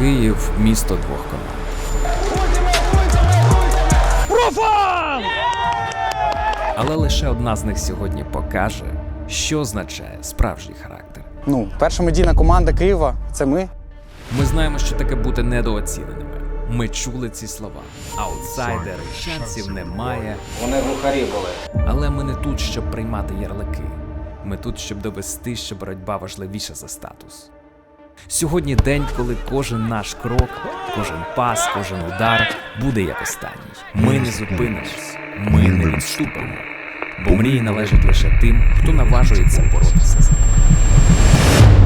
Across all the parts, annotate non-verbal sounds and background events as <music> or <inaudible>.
Київ місто двох команд. Але лише одна з них сьогодні покаже, що означає справжній характер. Ну, перша медійна команда Києва це ми. Ми знаємо, що таке бути недооціненими. Ми чули ці слова. Аутсайдери, шансів немає. Вони глухарі були. Але ми не тут, щоб приймати ярлики. Ми тут, щоб довести, що боротьба важливіша за статус. Сьогодні день, коли кожен наш крок, кожен пас, кожен удар буде як останній. Ми не зупинимось, ми не відступимо. Бо мрії належать лише тим, хто наважується боротися за них.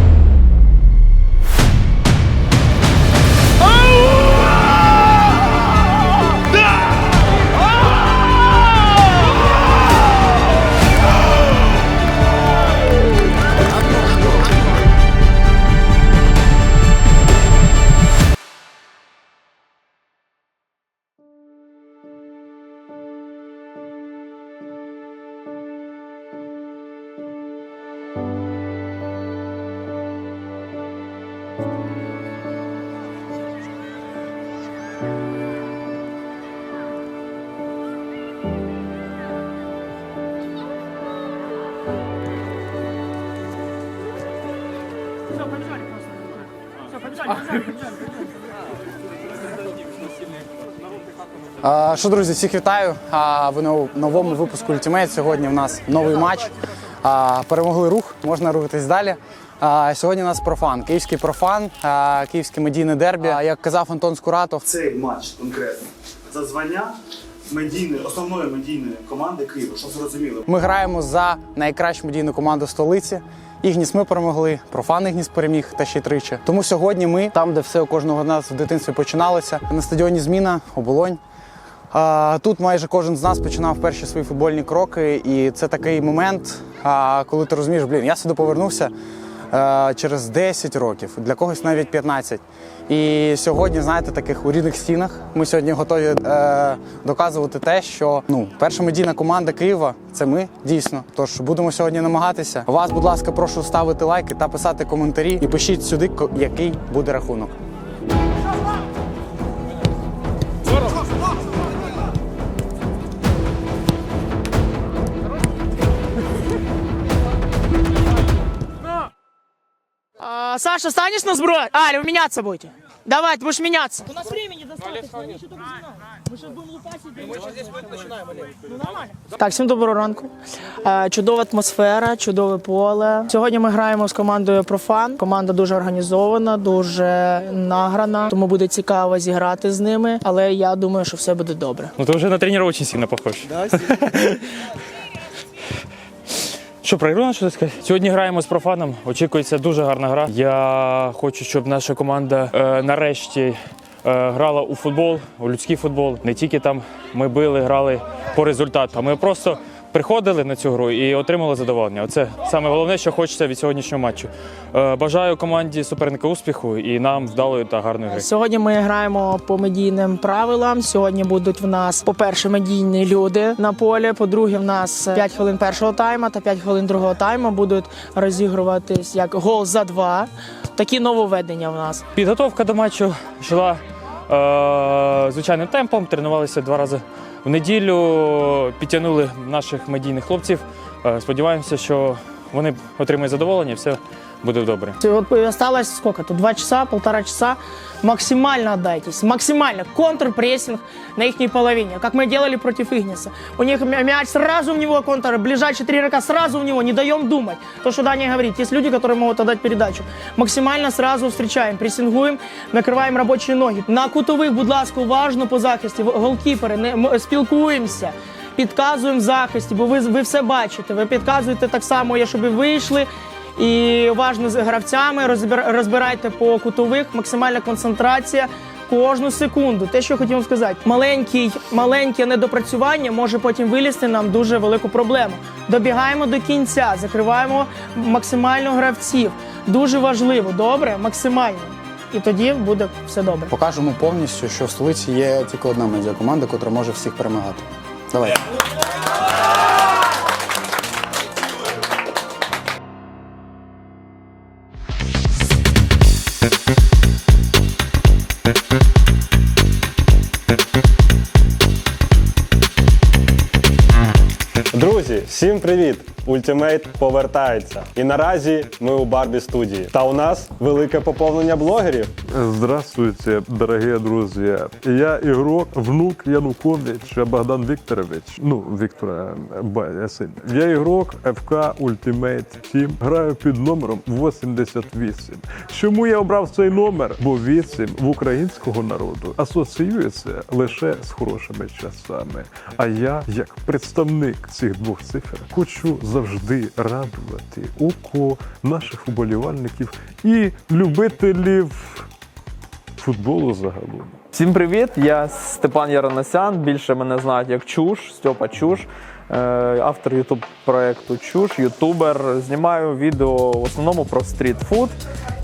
Що, друзі, всіх вітаю. Ви на новому випуску Ultimate. Сьогодні в нас новий матч. Перемогли рух, можна рухатись далі. Сьогодні у нас профан, київський профан, київське медійне дербі. Як казав Антон Скуратов, цей матч конкретно за звання медійної, основної медійної команди Києва, щоб зрозуміли. ми граємо за найкращу медійну команду столиці. Ігніс ми перемогли, профан Ігніс переміг та ще й тричі. Тому сьогодні ми там, де все у кожного з нас в дитинстві починалося, на стадіоні Зміна, оболонь. Тут майже кожен з нас починав перші свої футбольні кроки, і це такий момент, коли ти розумієш, блін, я сюди повернувся е, через 10 років, для когось навіть 15. І сьогодні, знаєте, таких у рідних стінах ми сьогодні готові е, доказувати те, що ну, перша медійна команда Києва це ми дійсно. Тож будемо сьогодні намагатися. Вас, будь ласка, прошу ставити лайки та писати коментарі. І пишіть сюди, який буде рахунок. А, Саша, станешь на сброй? А, или вы меняться будете? Давайте, будешь меняться. У нас времени достаточно, мы еще только начинаем. Мы сейчас будем лупасить. Мы сейчас здесь начинаем, Ну, нормально. Так, всім доброго ранку. Е, Чудова атмосфера, чудове поле. Сьогодні ми граємо з командою Профан. Команда дуже організована, дуже награна, тому буде цікаво зіграти з ними. Але я думаю, що все буде добре. Ну ты уже на тренера очень сильно похож. <laughs> Що про ігру сказати? Сьогодні граємо з профаном. Очікується дуже гарна гра. Я хочу, щоб наша команда е, нарешті е, грала у футбол, у людський футбол. Не тільки там ми били, грали по результату, ми просто приходили на цю гру і отримали задоволення. Оце саме головне, що хочеться від сьогоднішнього матчу. Е, бажаю команді суперника успіху і нам вдалої та гарної гри. Сьогодні ми граємо по медійним правилам. Сьогодні будуть в нас, по-перше, медійні люди на полі. По-друге, в нас 5 хвилин першого тайма та 5 хвилин другого тайму будуть розігруватись як гол за два. Такі нововведення в нас. Підготовка до матчу йшла е, звичайним темпом, тренувалися два рази в неділю, підтягнули наших медійних хлопців. Е, сподіваємося, що вони отримають задоволення все буде добре. Вот осталось сколько тут? Два часа, полтора часа. Максимально отдайтесь, максимально. Контрпрессинг на их половине, как мы делали против Игниса. У них мяч сразу в него контр, ближайшие три игрока сразу в него, не даем думать. То, что Даня говорит, есть люди, которые могут отдать передачу. Максимально сразу встречаем, прессингуем, накриваємо робочі ноги. На кутових, будь ласка, уважно по захисті, голкіпери, не, спілкуємося. Підказуємо в захисті, бо ви, ви все бачите. Ви підказуєте так само, щоб ви вийшли. І уважно з гравцями розбир- розбирайте по кутових, максимальна концентрація кожну секунду. Те, що я хотів сказати, маленький, маленьке недопрацювання може потім вилізти нам дуже велику проблему. Добігаємо до кінця, закриваємо максимально гравців. Дуже важливо, добре, максимально. І тоді буде все добре. Покажемо повністю, що в столиці є тільки одна медіакоманда, яка може всіх перемагати. Давай. Всім привіт! Ультимейт повертається. І наразі ми у Барбі студії. Та у нас велике поповнення блогерів. Здравствуйте, дорогие друзья. Я игрок, внук Януковича Богдан Викторович. Ну, Виктора Б, сын. Я игрок ФК Ultimate Team. Граю під номером 88. Чому я обрав цей номер? Бо 8 в українського народу асоціюється лише з хорошими часами. А я, як представник цих двох цифр, хочу завжди радувати око наших уболівальників і любителів футболу загалом. Всім привіт! Я Степан Яроносян. Більше мене знають як Чуш, Стьопа Чуш, автор ютуб проекту Чуш, ютубер. Знімаю відео в основному про стрітфуд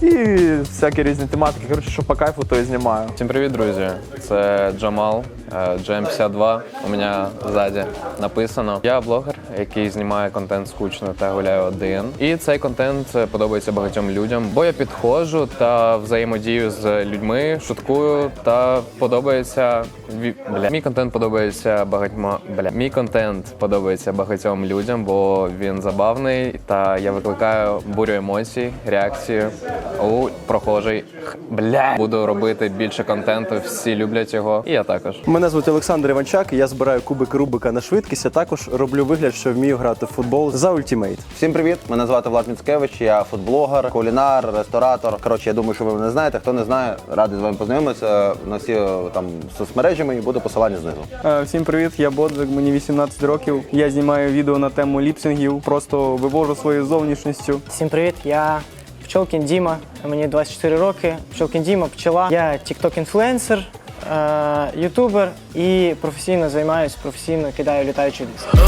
і всякі різні тематики. Коротше, що по кайфу, то і знімаю. Всім привіт, друзі! Це Джамал, е, GM52. У мене ззаді написано. Я блогер, який знімає контент скучно та гуляю один. І цей контент е, подобається багатьом людям, бо я підходжу та взаємодію з людьми, шуткую та подобається. Бля, мій контент подобається багатьма. Бля, мій контент подобається багатьом людям, бо він забавний та я викликаю бурю емоцій, реакцію у прохожий. Бля, буду робити більше контенту. Всі люблять його, і я також. Мене звуть Олександр Іванчак, я збираю кубики Рубика на швидкість, а також роблю вигляд, що вмію грати в футбол за ультімейт. Всім привіт! Мене звати Влад Міцкевич, я футблогер, кулінар, ресторатор. Коротше, я думаю, що ви мене знаєте. Хто не знає, радий з вами познайомитися на всі там соцмережі мені буде посилання знизу. Е, Всім привіт, я Боджик, мені 18 років. Я знімаю відео на тему ліпсингів, просто вивожу своєю зовнішністю. Всім привіт, я Пчолкін Діма, мені 24 роки. Пчолкін Діма, пчела. Я тікток-інфлюенсер, е, ютубер і професійно займаюся, професійно кидаю літаючий диск.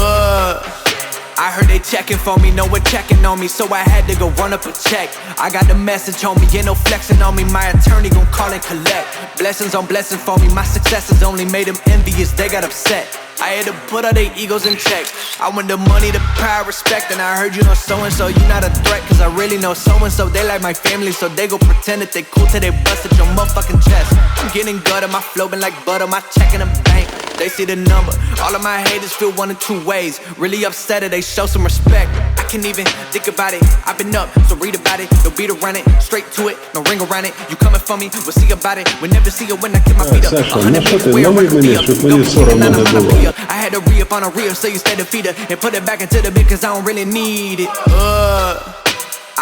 I heard they checking for me, no one checking on me, so I had to go run up a check. I got the message on me, no flexing on me. My attorney gon' call and collect. Blessings on blessings for me, my successes only made them envious, they got upset. I had to put all their egos in check. I want the money, the power, respect, and I heard you know so and so. You not a threat, cause I really know so and so. They like my family, so they go pretend that they cool till they bust at your motherfucking chest. I'm getting gutter, my flow been like butter, my check in the bank. They see the number. All of my haters feel one of two ways. Really upset or they show some respect I can't even think about it. I've been up, so read about it. No beat around it, straight to it, no ring around it. You coming for me, we'll see about it. We'll never see it when I get my feet up. Саша, A hundred ну що bitches ти, way налий around мені, me up. щоб Don't мені be соромно none не of my було. re-up. I had to re-up on a real, so you stay defeated. And put it back into the bit, cause I don't really need it. Uh.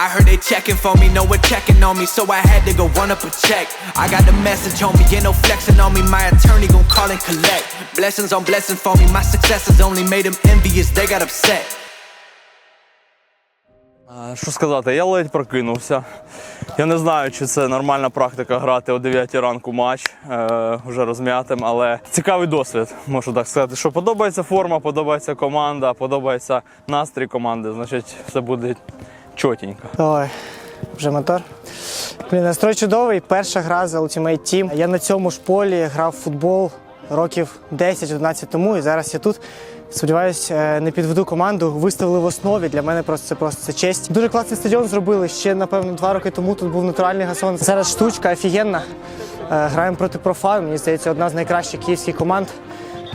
I heard they checking for me, no one checking on me, so I had to go run up a check. I got the message on me, ain't no flexing on me. My attorney gon' call and collect. Blessings on blessings for me, my successes only made them envious, they got upset. Що сказати, я ледь прокинувся. Я не знаю, чи це нормальна практика грати о 9 ранку матч е, вже розм'ятим, але цікавий досвід, можу так сказати. Що подобається форма, подобається команда, подобається настрій команди, значить все буде чотенько. Ой, вже мотор. Блін, настрой чудовий. Перша гра за Ultimate Team. Я на цьому ж полі грав в футбол років 10-11 тому, і зараз я тут. Сподіваюсь, е, не підведу команду. Виставили в основі. Для мене просто це просто це честь. Дуже класний стадіон зробили. Ще напевно два роки тому тут був натуральний газон. Зараз штучка офігенна. Е, Граємо проти профан. Мені здається, одна з найкращих київських команд.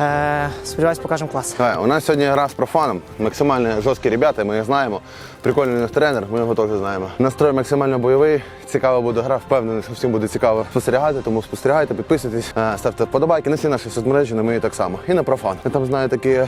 Е, Сподіваюсь, покажемо клас. Давай, у нас сьогодні гра з профаном. Максимально жорсткі ребята, ми їх знаємо. Прикольний у нас тренер, ми його теж знаємо. Настрой максимально бойовий. Цікава буде гра, впевнений, що всім буде цікаво спостерігати, тому спостерігайте, підписуйтесь, е, ставте вподобайки на всі наші соцмережі, на мої так само. І на профан. Я там знаю такі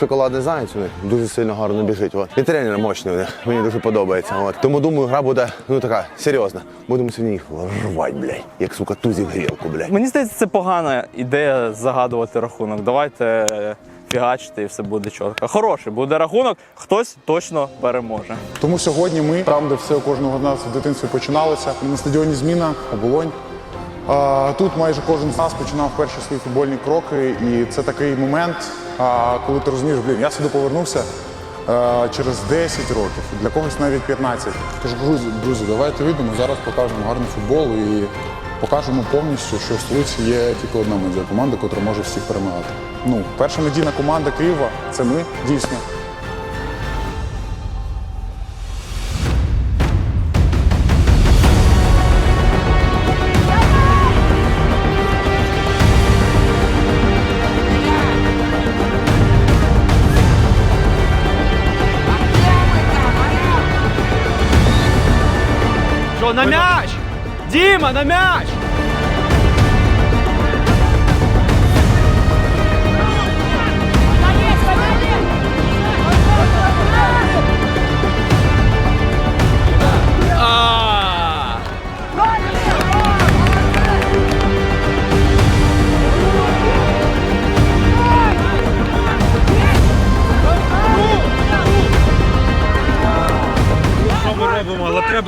шоколадний заяць, у них дуже сильно гарно біжить. От. І тренер мощний у них, мені дуже подобається. От. Тому думаю, гра буде ну така серйозна. Будемо сьогодні їх рвати, блядь, як сука тузів грілку, блядь. Мені здається, це погана ідея загадувати рахунок. Давайте е, фігачити і все буде чітко. Хороший буде рахунок, хтось точно переможе. Тому сьогодні ми там, де все кожного з нас в дитинстві починалося, на стадіоні Зміна, оболонь. А, Тут майже кожен з нас починав перші свої футбольні кроки, і це такий момент, а, коли ти розумієш, блін, я сюди повернувся е, через 10 років, для когось навіть 15. Тож, друзі, друзі, давайте вийдемо, зараз покажемо гарний футбол і покажемо повністю, що в столиці є тільки одна медіакоманда, яка може всіх перемагати. Ну, перша медійна команда Києва це ми, дійсно. Діма, на м'яч!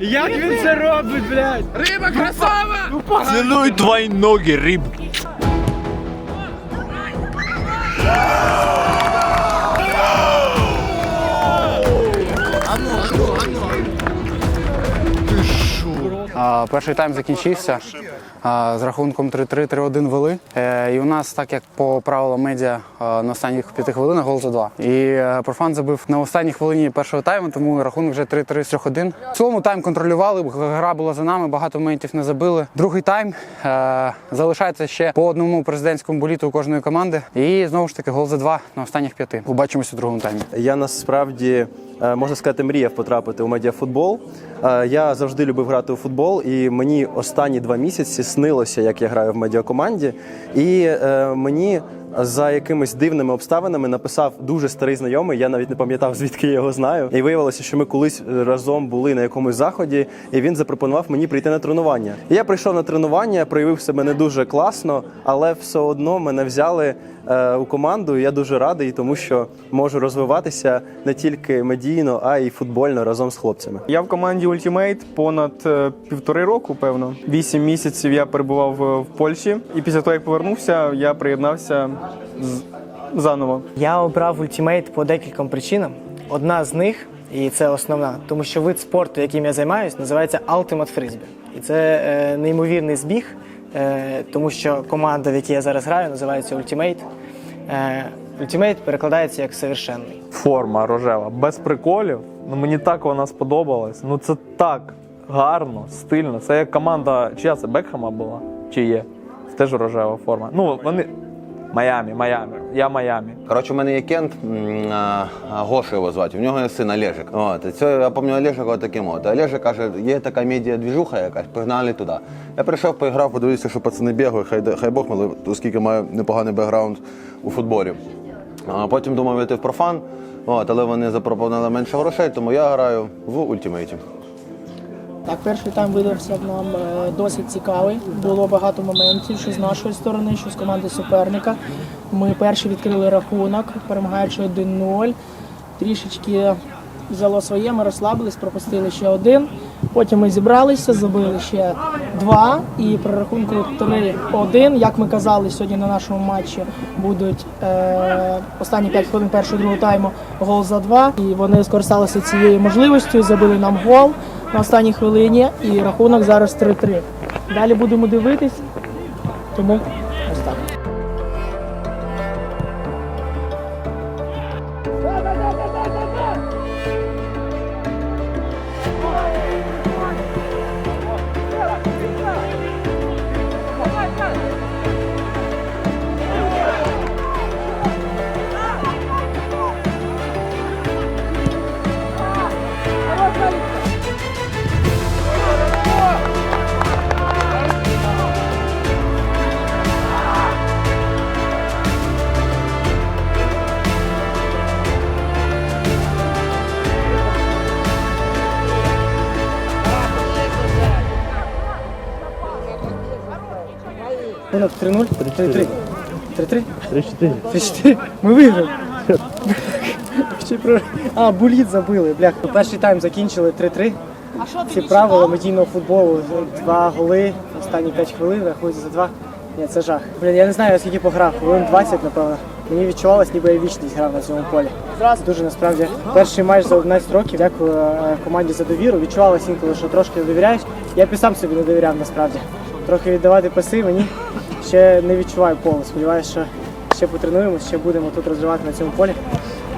Як він це робить, блядь? Цілуй твої ноги, риб. Перший тайм закінчився. З рахунком 3-3, 3-1 вели. Е, і у нас, так як по правилам медіа, на останніх п'яти хвилинах гол за два. І е, профан забив на останній хвилині першого тайму, тому рахунок вже 3-3-3-1. В цілому тайм контролювали, гра була за нами, багато моментів не забили. Другий тайм е, залишається ще по одному президентському боліту у кожної команди. І знову ж таки гол за два на останніх п'яти. Побачимось у другому таймі. Я насправді е, можна сказати, мріяв потрапити у медіафутбол. Е, Я завжди любив грати у футбол, і мені останні два місяці снилося, як я граю в медіакоманді. І е, мені за якимись дивними обставинами написав дуже старий знайомий. Я навіть не пам'ятав, звідки я його знаю. І виявилося, що ми колись разом були на якомусь заході, і він запропонував мені прийти на тренування. І я прийшов на тренування, проявив себе не дуже класно, але все одно мене взяли е, у команду. Я дуже радий, тому що можу розвиватися не тільки медійно, а й футбольно разом з хлопцями. Я в команді Ultimate понад е, півтори року, певно. Вісім місяців я перебував е, в Польщі, і після того, як повернувся, я приєднався з- заново. Я обрав ультимейт по декільком причинам. Одна з них, і це основна, тому що вид спорту, яким я займаюся, називається Ultimate Frisbee. І це е, неймовірний збіг, е, тому що команда, в якій я зараз граю, називається Ultimate. Ультімейт перекладається як совершенний. Форма рожева, без приколів. Ну мені так вона сподобалась. Ну це так гарно, стильно. Це як команда, чия це Бекхема була? Чи є? Це теж рожева форма. Ну, вони. Майамі, Майамі. Я Майамі. Коротше, у мене є кент, Гоша його звати, у нього є син Олежик. От, це, я пам'ятаю Олежик от таким от. Олежик каже, є така медіа-двіжуха якась, погнали туди. Я прийшов, поіграв, подивився, що пацани бігають, хай, хай Бог мили, оскільки маю непоганий бекграунд у футболі. А потім думав йти в профан, от, але вони запропонували менше грошей, тому я граю в ультимейті. Так, перший тайм видався нам е, досить цікавий. Було багато моментів, що з нашої сторони, що з команди суперника. Ми перші відкрили рахунок, перемагаючи 1-0. Трішечки взяло своє, ми розслабились, пропустили ще один. Потім ми зібралися, забили ще два. І при рахунку 3-1, як ми казали, сьогодні на нашому матчі будуть е, останні 5 хвилин першого другого тайму гол за два. І вони скористалися цією можливістю, забили нам гол на останній хвилині, і рахунок зараз 3-3. Далі будемо дивитись, тому 3-3. 3-3? 3-4. 3-4. Ми виграли. А, буліт забили, блях. Перший тайм закінчили 3-3. Всі правила медійного футболу. Два голи, останні 5 хвилин, рахується за два. Ні, це жах. Блін, я не знаю, скільки пограв. Хвилин 20, напевно. Мені відчувалось, ніби я вічність грав на цьому полі. Дуже насправді перший матч за 11 років. Дякую е, команді за довіру. Відчувалось інколи, що трошки не довіряєш. Я б і сам собі не довіряв насправді. Трохи віддавати паси мені ще не відчуваю повну. Сподіваюся, що ще потренуємося, ще будемо тут розривати на цьому полі.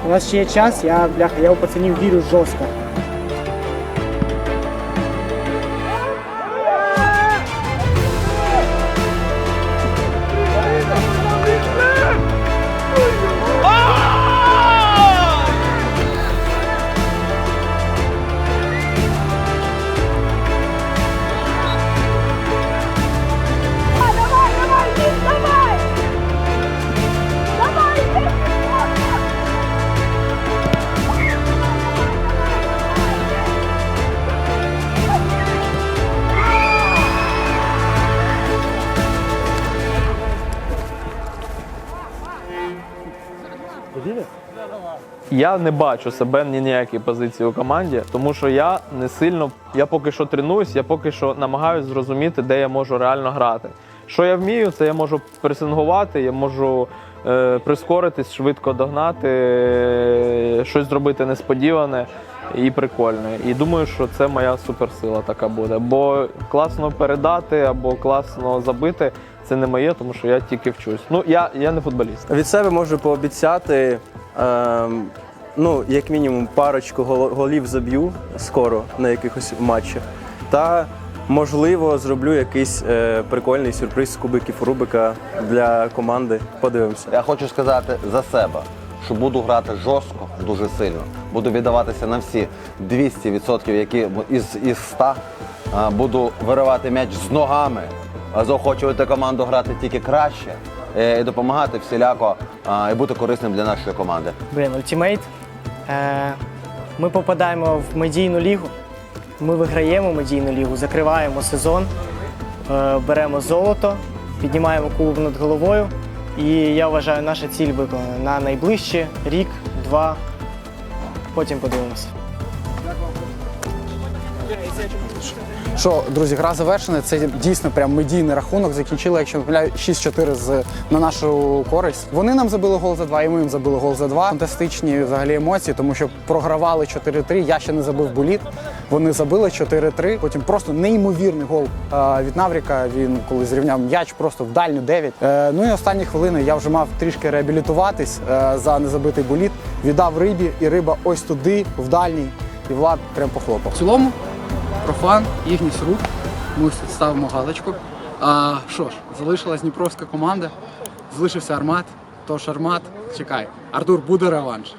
У нас ще є час, я бляха, я у пацанів вірю жорстко. Я не бачу себе ні ніякій позиції у команді, тому що я не сильно, я поки що тренуюсь, я поки що намагаюся зрозуміти, де я можу реально грати. Що я вмію, це я можу пресингувати, я можу е, прискоритись, швидко догнати, е, щось зробити несподіване і прикольне. І думаю, що це моя суперсила така буде. Бо класно передати або класно забити це не моє, тому що я тільки вчусь. Ну я, я не футболіст. Від себе можу пообіцяти, ем, ну, як мінімум, парочку голів заб'ю скоро на якихось матчах. Та, можливо, зроблю якийсь е, прикольний сюрприз з кубиків Рубика для команди. Подивимося. Я хочу сказати за себе, що буду грати жорстко, дуже сильно. Буду віддаватися на всі 200%, які із, із 100. Буду виривати м'яч з ногами, заохочувати команду грати тільки краще е, і допомагати всіляко і бути корисним для нашої команди. Блін, ультимейт. Е, ми попадаємо в медійну лігу. Ми виграємо медійну лігу, закриваємо сезон, е, беремо золото, піднімаємо кубок над головою. І я вважаю, наша ціль виконана на найближчі рік, два. Потім подивимося. Що, друзі, гра завершена. Це дійсно прям медійний рахунок. Закінчили, якщо не помиляю, 6-4 з на нашу користь. Вони нам забили гол за 2, і ми їм забили гол за 2. Фантастичні взагалі емоції, тому що програвали 4-3. Я ще не забив боліт. Вони забили 4-3. Потім просто неймовірний гол е, від Навріка. Він коли зрівняв м'яч просто в дальню 9. Е, ну і останні хвилини я вже мав трішки реабілітуватись е, за незабитий боліт. Віддав рибі, і риба ось туди, в дальній. І Влад прям похлопав. В цілому профан, їхній сруб. Ми тут ставимо галочку. А що ж, залишилась Дніпровська команда, залишився Армат. Тож Армат, чекай, Артур буде реванш.